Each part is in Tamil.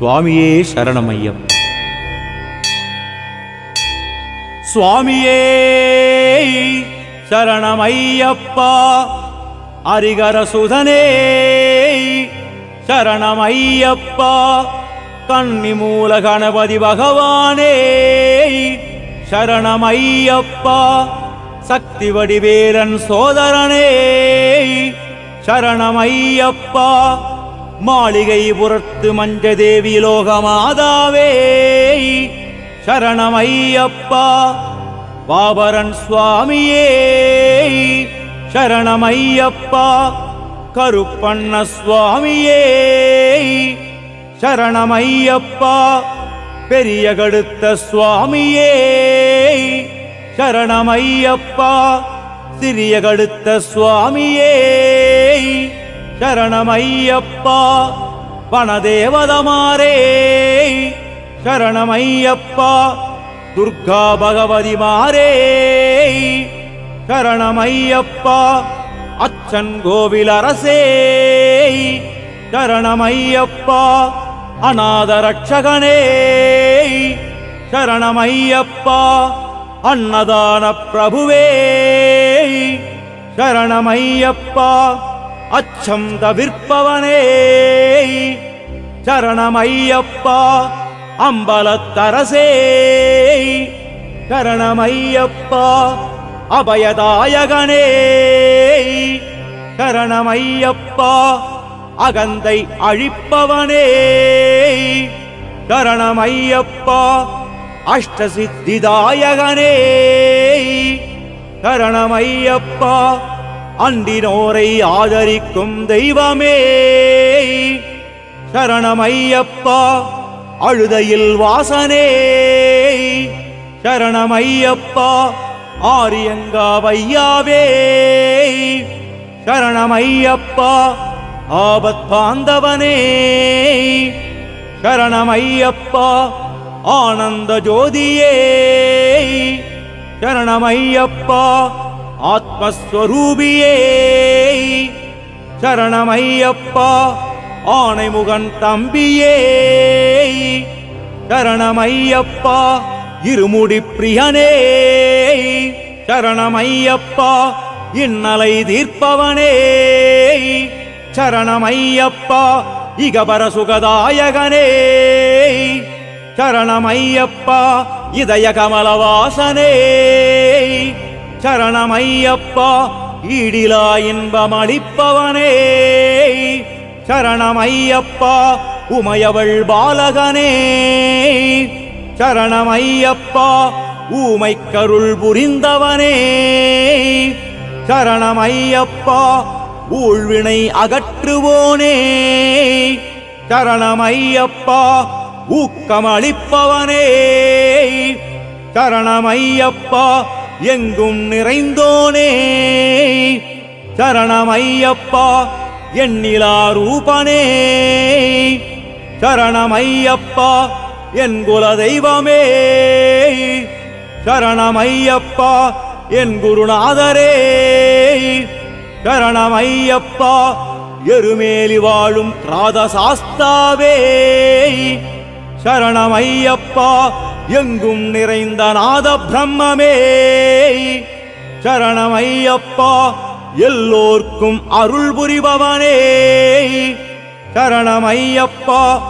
சுவாமியே சரணமையம். சுவாமியே சரணமையப்பா. அரிகர சுதனே சரணமையப்பா. கண்ணி மூல கணபதி பகவானே சரணமையப்பா. சக்தி வடிவேலன் சோதரனே சரணமையப்பா. மாளிகை புறத்து மஞ்சதேவி லோகமாதாவே. சரணமையப்பா பாபரன் சுவாமியே. சரணமையப்பா கருப்பண்ண சுவாமியே. சரணமையப்பா பெரிய கடுத்த சுவாமியே. சரணமையப்பா சிறிய கடுத்த சுவாமியே. சரணமையப்பா வனதேவதமாரே. சரணமையப்பா துர்கா பகவதி மாரே சரணமையப்பா அச்சன் கோவில் அரசே சரணமையப்பா அநாதரட்சகனே. சரணமையப்பா அன்னதான பிரபுவே. சரணமையப்பா அச்சம் தவிர்ப்பவனே. சரணமையப்பா அம்பலத்தரசே. கரணமையப்பா அபயதாயகனே. கரணமையப்பா அகந்தை அழிப்பவனே. கரணமையப்பா அஷ்டசித்திதாயகனே. கரணமையப்பா அண்டினோரை ஆதரிக்கும் தெய்வமே. சரணமையப்பா அழுதையில் வாசனே. சரணமையப்பா ஆரியங்காவையாவே சரணமையப்பா ஆபத்பாந்தவனே சரணமையப்பா ஆனந்த ஜோதியே. சரணமையப்பா ஆத்மஸ்வரூபியே. சரணமையப்பா ஆணைமுகன் தம்பியே. சரணமையப்பா இருமுடி பிரியனே. சரணமையப்பா இன்னலை தீர்ப்பவனே. சரணமையப்பா இகபர சுகதாயகனே. சரணமையப்பா இதய கமலவாசனே சரணம் ஐயப்பா ஈடிலா இன்பமளிப்பவனே. சரணமையப்பா உமையவள் பாலகனே. சரணம் ஐயப்பா ஊமை கருள் புரிந்தவனே. சரணம் ஐயப்பா ஊழ்வினை அகற்றுவோனே. சரணம் ஐயப்பா ஊக்கமளிப்பவனே. சரணம் ஐயப்பா எங்கும் நிறைந்தோனே. சரணமையப்பா எண்ணிலா ரூபனே. சரணமையப்பா என் குல தெய்வமே சரணமையப்பா என் குருநாதரே. சரணமையப்பா எருமேலி வாழும் ராதசாஸ்தாவே. சரணமையப்பா எங்கும் நிறைந்த நாத பிரம்மமே. சரணமையப்பா எல்லோர்க்கும் அருள் புரிபவனே. சரணமையப்பா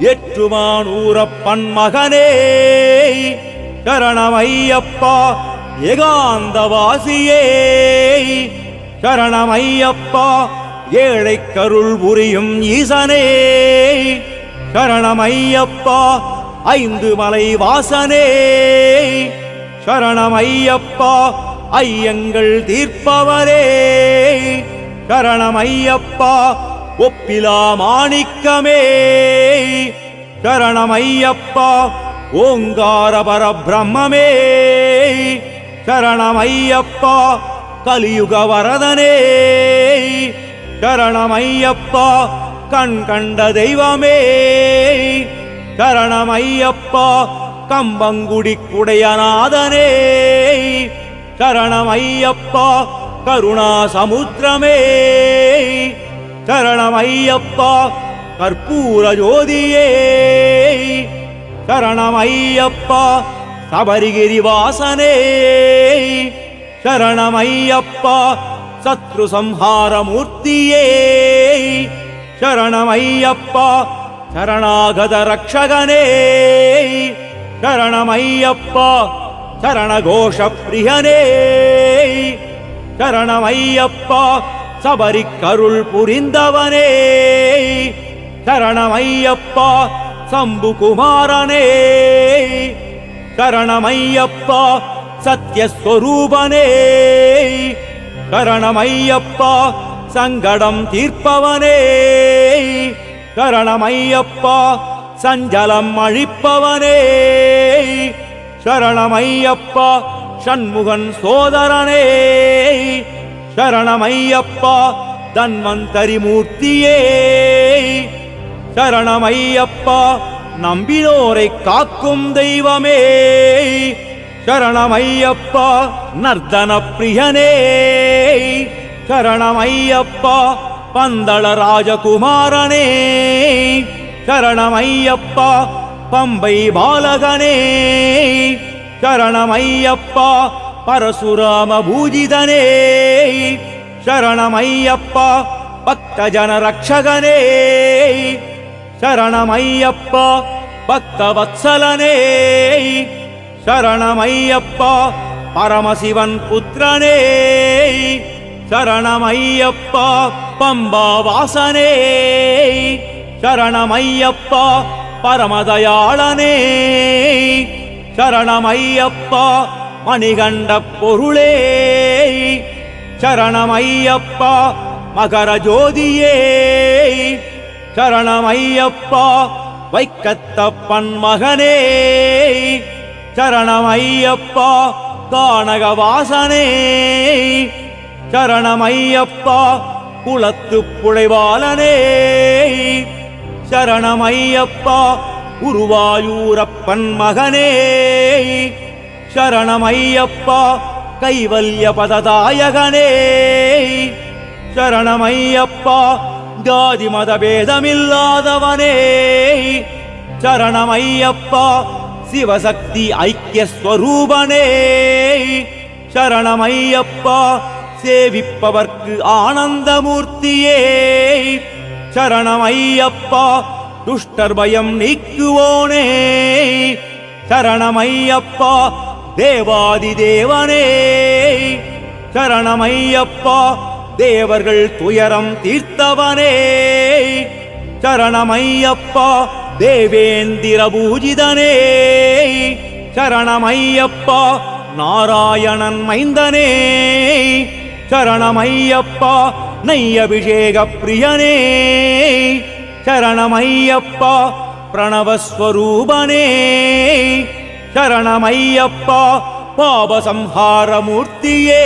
எற்றுமானூரப்பன் மகனே சரணமையப்பா ஏகாந்தவாசியே. சரணமையப்பா ஏழை கருள் புரியும் ஈசனே. சரணமையப்பா ஐந்து மலை வாசனே. சரணம் ஐயப்பா ஐயங்கள் தீர்ப்பவரே. சரணம் ஐயப்பா ஒப்பிலா மாணிக்கமே. சரணம் ஐயப்பா ஓங்கார பரபிரம்மே சரணமையப்பா கலியுக வரதனே. சரணம் ஐயப்பா கண் கண்ட தெய்வமே. சரணமையப்பா கம்பங்குடி குடையநாதனே. சரணமையப்பா கருணா சமுத்திரமே சரணமையப்பா கற்பூர ஜோதியே சரணம் ஐயப்பா சபரிகிரி வாசனே சரணமையப்பா சத்ரு சம்ஹார மூர்த்தியே சரணாகத ரக்ஷகனே சரணமையப்பா சரணகோஷ பிரியனே சரணமையப்பா சபரி கருள் புரிந்தவனே சரணமையப்பா சம்பு குமாரனே சரணமையப்பா சத்யஸ்வரூபனே சரணமையப்பா சங்கடம் தீர்ப்பவனே சரணமையப்பா சஞ்சலம் அழிப்பவனே. சரணமையப்பா சண்முகன் சோதரனே. சரணமையப்பா தன்வந்தரி மூர்த்தியே சரணமையப்பா நம்பினோரை காக்கும் தெய்வமே. சரணமையப்பா நர்தன பிரியனே. சரணமையப்பா பந்தள ராஜகுமாரனே சரணமையப்பா பம்பை பாலகனே சரணமையப்பா பரசுராம பூஜிதனே சரணமையப்பா பக்தஜன ரக்ஷகனே சரணமையப்பா பக்தவத்சலனே சரணமையப்பா பரமசிவன் புத்திரனே சரணமையப்பா பம்பா வாசனே சரணமையப்பா பரமதயாளனே. சரணமையப்பா மணிகண்ட பொருளே சரணமையப்பா மகர ஜோதியே. சரணமையப்பா வைக்கத்தப்பன் மகனே சரணமையப்பா கானக வாசனே. சரணமையப்பா குளத்து புழைவாளனே சரணமையப்பா உருவாயூரப்பன் மகனே சரணமையப்பா கைவல்ய பததாயகனே சரணமையப்பா ஜாதி மதபேதமில்லாதவனே சரணமையப்பா சிவசக்தி ஐக்கிய ஸ்வரூபனே சரணமையப்பா சேவிப்பவர்க்கு ஆனந்தமூர்த்தியே. சரணம் ஐயப்பா துஷ்டர் பயம் நீக்குவோனே. சரணம் ஐயப்பா தேவாதி தேவனே. சரணம் ஐயப்பா தேவர்கள் துயரம் தீர்த்தவனே. சரணம் ஐயப்பா தேவேந்திர பூஜிதனே. சரணமையப்பா நாராயணன் மைந்தனே. சரணமையப்பா நையபிஷேக பிரியனே. சரணமையப்பா பிரணவஸ்வரூபனே. சரணமையப்பா பாபசம்ஹாரமூர்த்தியே.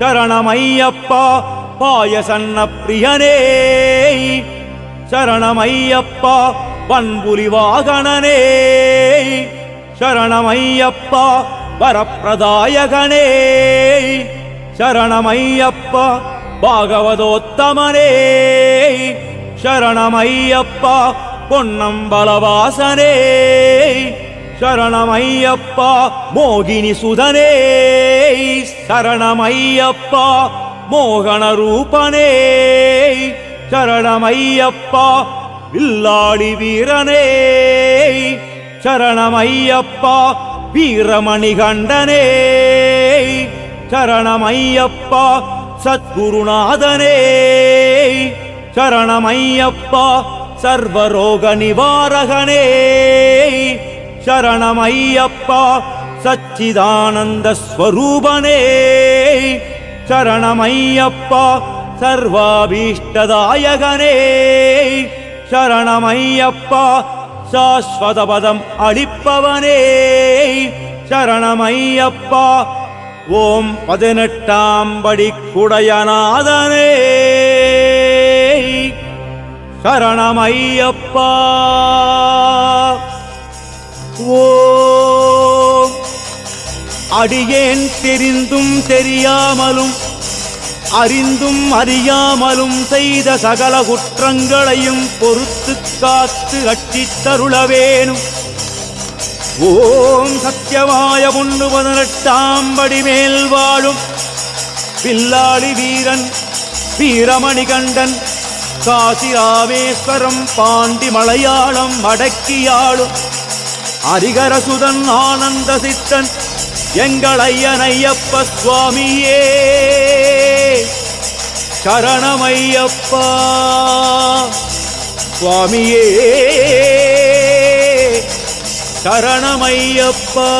சரணமையப்பா பாயசன்ன பிரியனே. சரணமையப்பா பண்புலி வாகனனே. சரணமையப்பா வரப்பிரதாயகனே. சரணமையப்பா பாகவதோத்தமனே சரணமையப்பா பொன்னம்பலவாசனே சரணமையப்பா மோகினி சுதனே சரணமையப்பா மோகன ரூபனே சரணமையப்பா வில்லாளி வீரனே சரணமையப்பா வீரமணிகண்டனே சரணமையப்பா சத்குருநாதனே. சரணமையப்பா சர்வரோக நிவாரகனே. சரணமையப்பா சச்சிதானந்த ஸ்வரூபனே. சரணமையப்பா சர்வாபீஷ்டதாயகனே. சரணமையப்பா சாஸ்வதபதம் அளிப்பவனே. சரணமையப்பா ஓம் பதினெட்டாம் படி குடையநாதனே. சரணமையப்பா. ஓம். அடியேன் தெரிந்தும் தெரியாமலும் அறிந்தும் அறியாமலும் செய்த சகல குற்றங்களையும் பொறுத்து காத்து அச்சித்தருளவேணும் ஓம் சத்தியமாய ஒன்று பதினெட்டாம் படி மேல் வாழும் பில்லாளி வீரன் வீரமணிகண்டன் காசி ராமேஸ்வரம் பாண்டி மலையாளம் அடக்கியாளும் அரிகரசுதன் ஆனந்த சித்தன் எங்கள் ஐயன் ஐயப்ப சுவாமியே. சரணமையப்பா சுவாமியே. சரணமையப்பா.